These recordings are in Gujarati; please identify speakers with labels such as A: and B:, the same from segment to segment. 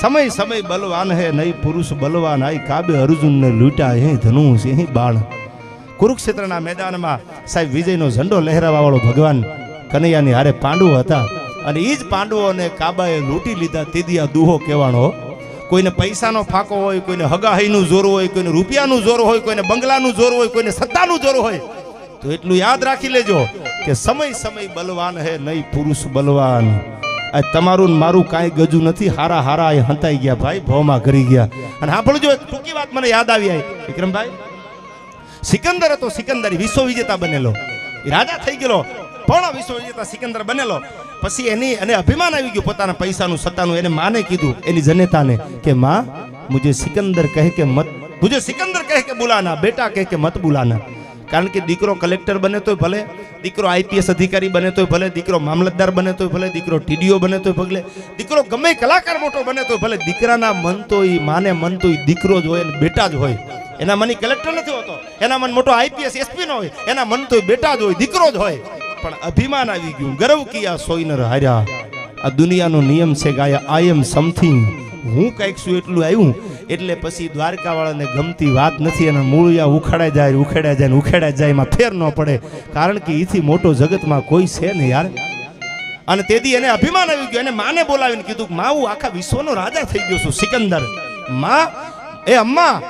A: સમય સમય બલવાન હે, નહીં પુરુષ બલવાન. આઈ કાબે અર્જુનને લૂંટા હે ધનુષ હે બાણ. કુરુક્ષેત્રના મેદાનમાં સાહેબ વિજયનો ઝંડો લહેરાવા વાળો ભગવાન કનૈયાની હારે પાંડુ હતા. અને એ જ પાંડવોને કાબાએ લૂંટી લીધા તેદી આ દુહો કહેવાનો કોઈને પૈસાનો ફાંકો હોય, કોઈને હગાહીનું જોર હોય, કોઈને રૂપિયાનું જોર હોય, કોઈને બંગલાનું જોર હોય, કોઈને સત્તાનું જોર હોય. તો એટલું યાદ રાખી લેજો કે સમય સમય બલવાન હે, નહીં પુરુષ બલવાન. તમારું મારું કાંઈ ગજુ નથી. હારા હારા એ હંતાઈ ગયા ભાઈ, ભવમાં ઘરી ગયા. અને સાંભળજો એક ટૂંકી વાત મને યાદ આવી આવી વિક્રમભાઈ, સિકંદર હતો, સિકંદર વિશ્વ વિજેતા બનેલો. રાજા થઈ ગયેલો, પણ વિશ્વ વિજેતા સિકંદર બનેલો. પછી એની અને અભિમાન આવી ગયું પોતાના પૈસાનું, સત્તાનું. એને માને કીધું, એની જનેતાને કે, માં, મુજે સિકંદર કહે કે મત, મુજે સિકંદર કહે કે બુલાના, બેટા કહે કે મત બુલાના. કારણ કે દીકરો કલેક્ટર બને તોય ભલે, દીકરો આઈપીએસ અધિકારી બને તોય ભલે, દીકરો મામલતદાર બને તોય ભલે, દીકરો ટીડીઓ બને તોય ભલે, દીકરો ગમે કલાકાર મોટો બને તોય ભલે, દીકરાના મન તો એ માને મન તો એ દીકરો જ હોય અને બેટા જ હોય. એના મન કલેક્ટર નથી હોતો. એના મન મોટો આઈપીએસ એસપી નો હોય. એના મન તો બેટા જ હોય, દીકરો જ હોય. પણ અભિમાન આવી ગયું. ગર્વ કિયા સોઈનર હાર્યા. આ દુનિયાનો નિયમ છે ગાયા આઈ એમ સમથિંગ હું કંઈક છું એટલું આવ્યું. એટલે પછી દ્વારકા વાળાને ગમતી વાત નથી અને મૂળિયા ઉખાડા જાય ઉખેડા જાય ઉખેડા જાય, એમાં ફેર ન પડે. કારણ કે એથી મોટો જગતમાં કોઈ છે ને યાર. અને તેથી એને અભિમાન આવી ગયું. એને માને બોલાવીને કીધું માં હું આખા વિશ્વનો રાજા થઈ ગયો છું, સિકંદર. માં, એ અમ્મા,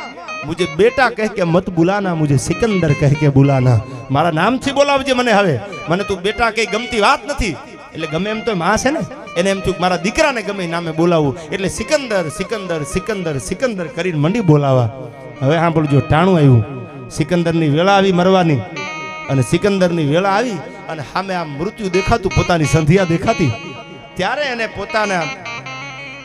A: મુજે બેટા કહે કે મત બુલાના, મુજે સિકંદર કહે કે બુલાના. મારા નામથી બોલાવજે મને હવે. મને તું બેટા કઈ ગમતી વાત નથી. એટલે ગમે એમ તો માં છે ને? એને એમ થયું મારા દીકરાને ગમે નામે બોલાવું. એટલે સિકંદર સિકંદર સિકંદર સિકંદર કરીને મંડી બોલાવા. હવે સાંભળજો ટાણું આવ્યું. સિકંદરની વેળા આવી મરવાની. અને સિકંદરની વેળા આવી અને સામે આમ મૃત્યુ દેખાતું, પોતાની સંધિયા દેખાતી. ત્યારે એને પોતાના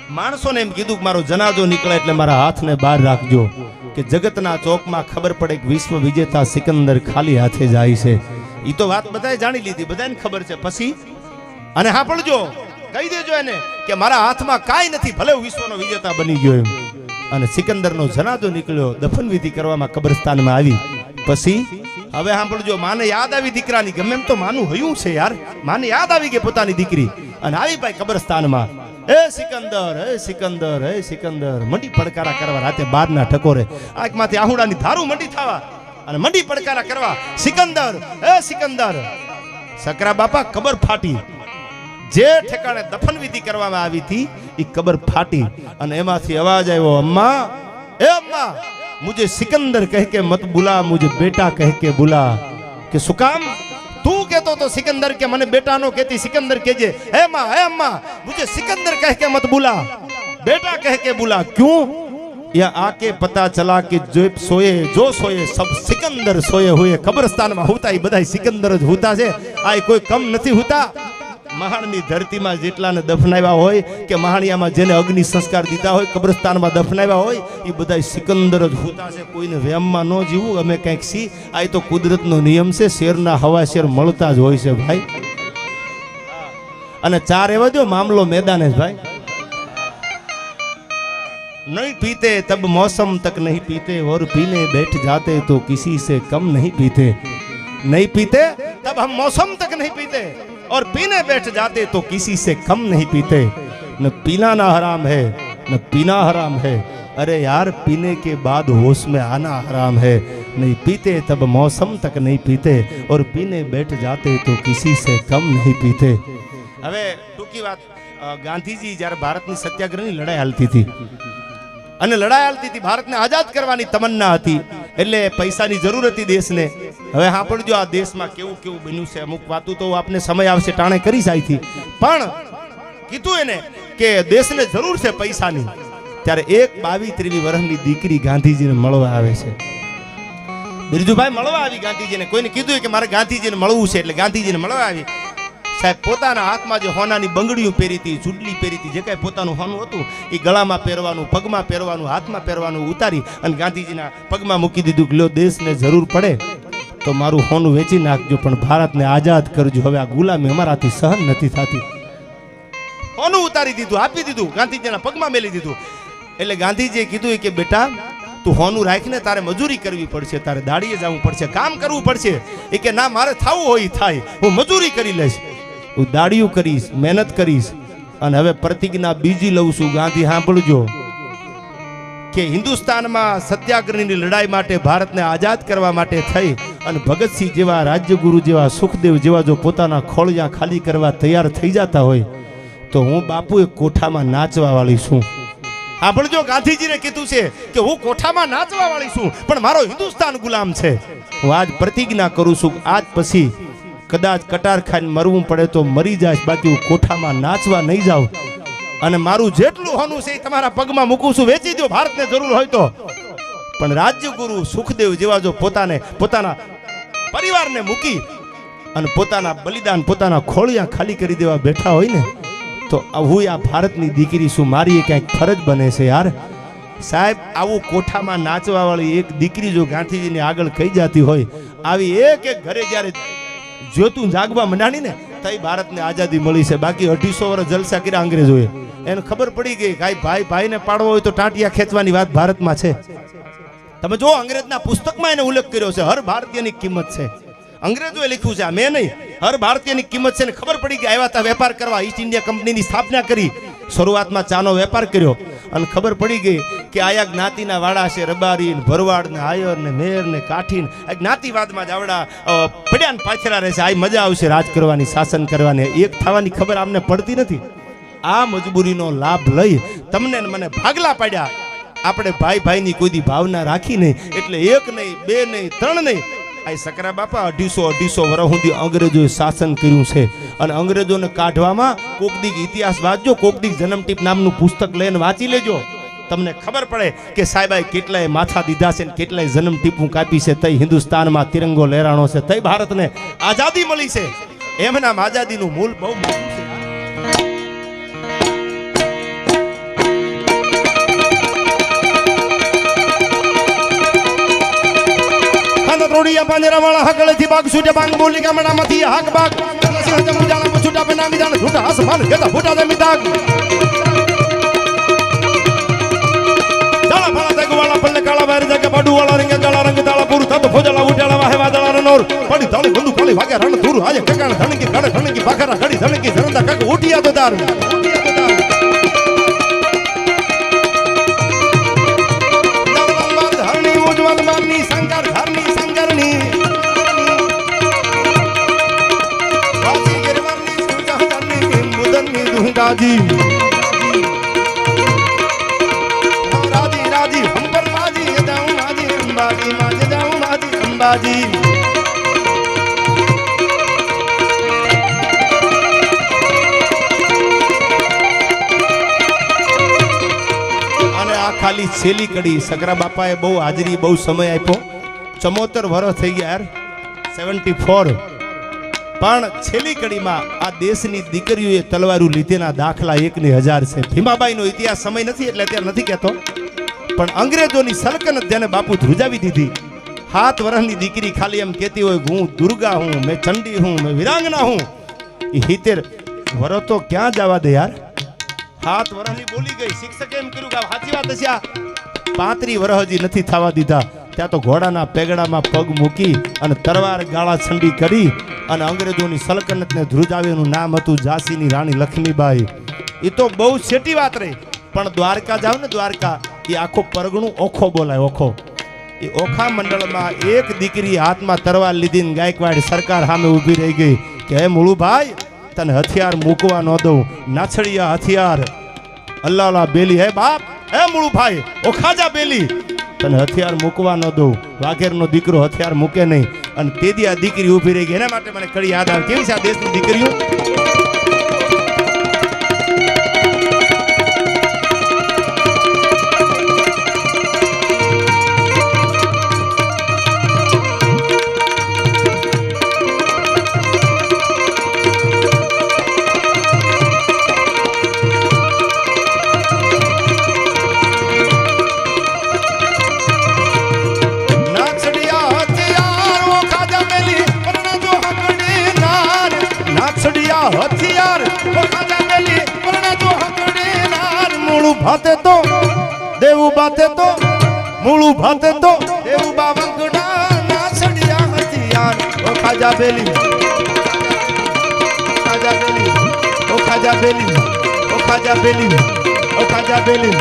A: માણસોને એમ કીધું કે મારો જનાજો નીકળે એટલે મારા હાથને બહાર રાખજો. કે જગતના ચોકમાં ખબર પડે કે વિશ્વ વિજેતા સિકંદર ખાલી હાથે જાય છે. એ તો વાત બધાએ જાણી લીધી. બધાને ખબર છે. પછી? અને હા પડજો કહી દેજો એને કે મારા હાથમાં કાંઈ નથી, ભલે હું વિશ્વનો વિજેતા બની ગયો એમ. અને સિકંદરનો જનાજો નીકળ્યો, દફન વિધિ કરવામાં કબ્રસ્તાનમાં આવી. પછી, હવે સાંભળજો, માને યાદ આવી દીકરાની, ગમે એમ તો માનું હયું છે યાર. માને યાદ આવી ગઈ પોતાની દીકરી. અને આવી ભાઈ કબ્રસ્તાનમાં. એ સિકંદર, હે સિકંદર હે સિકંદર, મંડી પડકારા કરવા રાતે બારના ઠકોરે. આંખમાંથી આહુડાની ધારું મંડી થવા. અને મંડી પડકારા કરવા, સિકંદર એ સિકંદર. સકરા બાપા કબર ફાટી. જે ઠેકાણે દફન વિધિ કરવામાં આવી હતી એ કબર ફાટી અને એમાંથી અવાજ આવ્યો, અમ્મા, એ અમ્મા, મુજે સિકંદર કહે કે મત બુલા, મુજે બેટા કહે કે બુલા. કે શું કામ? તું કેતો તો સિકંદર કે મને બેટાનો કેતી સિકંદર કહેજે, હે માં હે અમ્મા, મુજે સિકંદર કહે કે મત બુલા. બેટા કહે કે બુલા, ક્યું? या आके पता चला कि जो सोए जो सोए सब सिकंदर सोए हुए कब्रस्तान में होता ही સિકંદર જ ज છે. है કોઈ કમ નથી હોતા. મહાણની ધરતીમાં જેટલાને દફનાવ્યા હોય કે મહાણિયામાં જેને અગ્નિ સંસ્કાર દીધા હોય, કબ્રસ્તાનમાં દફનાવ્યા હોય, એ બધા સિકંદર જ હોતા છે. કોઈને વ્યામમાં ન જીવવું, અમે કંઈક સી. આ તો કુદરતનો નિયમ છે, શેરના હવા શેર મળતા જ હોય છે ભાઈ. અને ચાર એવા જો મામલો મેદાને જ ભાઈ. નહીં પીતે તબ મોસમ તક નહીં પીતે, ઓર પીને બેઠ જાતે તો કિસી સે કમ નહીં પીતે. નહીં પીતે, તબ હમ મોસમ તક નહીં પીતે. और पीने बैठ जाते तो किसी से कम नहीं पीते न पीना ना हराम है न पीना हराम है अरे यार पीने के बाद होश में आना हराम है नहीं पीते तब मौसम तक नहीं पीते और पीने बैठ जाते तो किसी से कम नहीं पीते હવે ટૂંકી વાત અ, ગાંધીજી જ્યારે ભારતની સત્યાગ્રહની લડાઈ હાલતી હતી અને લડાઈ હાલતી હતી ભારતને આઝાદ કરવાની તમન્ના હતી એટલે પૈસાની જરૂર હતી દેશને. હવે સાંભળજો આ દેશમાં કેવું કેવું બન્યું છે, અમુક વાતું તો આપને સમય આવશે, ટાણે કરી જાય થી પણ કીધું એને કે દેશને જરૂર છે પૈસાની. ત્યારે એક બાવી ત્રેવી વર્ષની દીકરી ગાંધીજીને મળવા આવે છે. બિરજુભાઈ, મળવા આવી ગાંધીજીને. કોઈને કીધું કે મારે ગાંધીજીને મળવું છે, એટલે ગાંધીજીને મળવા આવી. સાહેબ, પોતાના હાથમાં જે હોનાની બંગડીઓ પહેરી હતી ચૂંટલી પહેરી હતી, જે કાંઈ પોતાનું હોનું હતું, એ ગળામાં પહેરવાનું, પગમાં પહેરવાનું, હાથમાં પહેરવાનું ઉતારી અને ગાંધીજીના પગમાં મૂકી દીધું કે લો દેશને જરૂર પડે તો મારું હોનું વેચી નાખજો, પણ ભારતને આઝાદ કરજો. હવે આ ગુલામી અમારાથી સહન નથી થતી. હોનું ઉતારી દીધું, આપી દીધું, ગાંધીજીના પગમાં મેલી દીધું. એટલે ગાંધીજીએ કીધું કે, બેટા, તું હોનું રાખીને તારે મજૂરી કરવી પડશે, તારે દાડીએ જવું પડશે, કામ કરવું પડશે. એ કે, ના, મારે થવું હોય થાય. હું મજૂરી કરી લઈશ. હું દાડિયું કરીશ, મહેનત કરીશ, અને હવે પ્રતિજ્ઞા બીજી લઉં છું. ગાંધી, સાંભળજો. કે હિન્દુસ્તાનમાં સત્યાગ્રહની લડાઈ માટે ભારતને આઝાદ કરવા માટે થઈ અને ભગતસિંહ જેવા રાજ્યગુરુ જેવા સુખદેવ જેવા જો પોતાના ખોળિયા ખાલી કરવા તૈયાર થઈ જતા હોય, તો હું બાપુ એક કોઠામાં નાચવા વાળી છું. સાંભળજો, ગાંધીજીને કીધું છે કે હું કોઠામાં નાચવા વાળી છું, પણ મારો હિન્દુસ્તાન ગુલામ છે. હું આજ પ્રતિજ્ઞા કરું છું, આજ પછી કદાચ કટાર ખાઈને મરવું પડે તો મરી જાય, બાકી હું કોઠામાં નાચવા નહીં જાઉં. અને મારું જેટલું હોનું છે તમારા પગમાં મૂકું છું, વેચી દો ભારતને જરૂર હોય તો. પણ રાજ્યગુરુ સુખદેવ જેવા જો પોતાને, પોતાના પરિવારને મૂકી અને પોતાના બલિદાન, પોતાના ખોળિયા ખાલી કરી દેવા બેઠા હોય ને, તો હું આ ભારતની દીકરી શું મારી એ ક્યાંક ફરજ બને છે યાર? સાહેબ, આવું કોઠામાં નાચવાવાળી એક દીકરી જો ગાંધીજીને આગળ કહી જતી હોય, આવી એક એક ઘરે જ્યારે જ્યોતું જાગવા મંડાણી ને તઈ ભારતને આઝાદી મળી છે. બાકી અઢીસો વર્ષ જલસા કર્યા અંગ્રેજોએ. એને ખબર પડી ગઈ કાંઈ ભાઈ ભાઈને પાડવો હોય તો ટાંટિયા ખેંચવાની વાત ભારતમાં છે. તમે જો અંગ્રેજના પુસ્તકમાં એને ઉલ્લેખ કર્યો છે, હર ભારતીયની કિંમત છે. અંગ્રેજોએ લખ્યું છે, આ મેં નહીં, હર ભારતીયની કિંમત છે. ને ખબર પડી કે આવ્યા હતા વેપાર કરવા ઈસ્ટ ઇન્ડિયા કંપનીની સ્થાપના કરી. શરૂઆતમાં ચાનો વેપાર કર્યો. અને ખબર પડી ગઈ કે આયા જ્ઞાતિના વાડા છે રબારી ને ભરવાડ ને આયર ને મેર ને કાઠી આ જ્ઞાતિવાદમાં જ આવડા પડ્યા ને પાછરા રહે આ મજા આવશે રાજ કરવાની, શાસન કરવાની. એક થવાની ખબર આમને પડતી નથી. આ મજબૂરીનો લાભ લઈ તમને મને ભાગલા પાડ્યા. આપણે ભાઈ ભાઈની કોઈ ભાવના રાખી નહીં. એટલે એક નહીં, બે નહીં, ત્રણ નહીં. આ સકરા બાપા, અઢીસો અઢીસો વર્ષ સુધી અંગ્રેજોએ શાસન કર્યું છે. અને અંગ્રેજોને કાઢવામાં કોકદીક ઇતિહાસ વાંચજો કોકદીક જન્મટીપ નામનું પુસ્તક લઈને વાંચી લેજો. તમને ખબર પડે કે સાહેબાએ કેટલાય માથા દીધા છે કેટલાય જન્મ ટીપું કાપી છે, તઈ હિન્દુસ્તાનમાં તિરંગો લહેરાણો છે, તઈ ભારતને આઝાદી મળી છે. એમના આઝાદીનું મૂળ બહુ મોટું છે. ખાના ત્રોડિયા પાંજરા બાગ છૂટે, બાંગ બોલી ગામડામાંથી ફૂટા વાળા પલ્લે કાળા વાયર જગે બાડુ વાળા રંગે કાળા રંગ દાળા પૂરું થતો ફોજલા ઉઠેલા વાહે વાદળા નોર પડી તાળી બંદુ કાળી વાગે રણ તુર આજે કકાણ ધણકી કાળે ધણકી ભાખરા ઘડી ધણકી ધરંદા કાક ઉઠિયા તો તાર શંકર ધરની માજી અને આ ખાલી છેલી કડી. સગરા બાપાએ બહુ હાજરી, બહુ સમય આપ્યો. ચમોતર વર્ષ થઈ ગયા યાર. સેવન્ટી ફોર પણ છેલ્લી કડીમાં આ દેશની દીકરીઓએ તલવારું લીધેના દાખલા એકની હજાર છે. ભીમાબાઈનો ઇતિહાસ સમય નથી, એટલે અત્યારે નથી કહેતો. પણ અંગ્રેજોની સલકનત જેને બાપુ ધ્રુજાવી દીધી હાથ વર્ષની દીકરી ખાલી એમ કહેતી હોય હું દુર્ગા હું, મેં ચંડી હું, મેં વિરાંગના હું. એ હિતેર વરો તો ક્યાં જવા દે યાર? હાથ વરહની બોલી ગઈ. શિક્ષકે એમ કર્યું કે સાચી વાત હશે આ. પાંત્રી વરહ હજી નથી થવા દીધા. ત્યાં તો ઘોડાના પેગડામાં પગ મૂકી અને તરવાર ગાળા છંડી કરી અને અંગ્રેજોની સલ્તનતને ધ્રુજાવ્યાનું નામ હતું ઝાંસીની રાણી લક્ષ્મીબાઈ. એ તો બહુ છેટી વાત રહી. પણ દ્વારકા જાવ ને દ્વારકા એ આખો પરગણું ઓખો બોલાય, ઓખો. એ ઓખા મંડળમાં એક દીકરી હાથમાં તરવાર લીધી ને ગાયકવાડ સરકાર સામે ઊભી રહી ગઈ કે, હે મુળુભાઈ, તને હથિયાર મૂકવા ન દઉં. નાછડિયા હથિયાર. અલ્લાહ બેલી. હે બાપ, હે મુળુભાઈ, ઓખાજા બેલી. તને હથિયાર મૂકવા ન દઉં. વાઘેરનો દીકરો હથિયાર મૂકે નહીં. અને તેદી આ દીકરી ઊભી રહી ગઈ. એના માટે મને કડી યાદ આવે. કેવી છે આ દેશની દીકરીઓ? ભાતે તો દેવું ભાતે તો મૂળું ભાતે તો. દેવું બાવંગડા નાસડિયા હતી યાર. ઓ ખાજા બેલી ખાજા બેલી ઓખાજા બેલી ખાજા બેલી ઓ ખાજા બેલી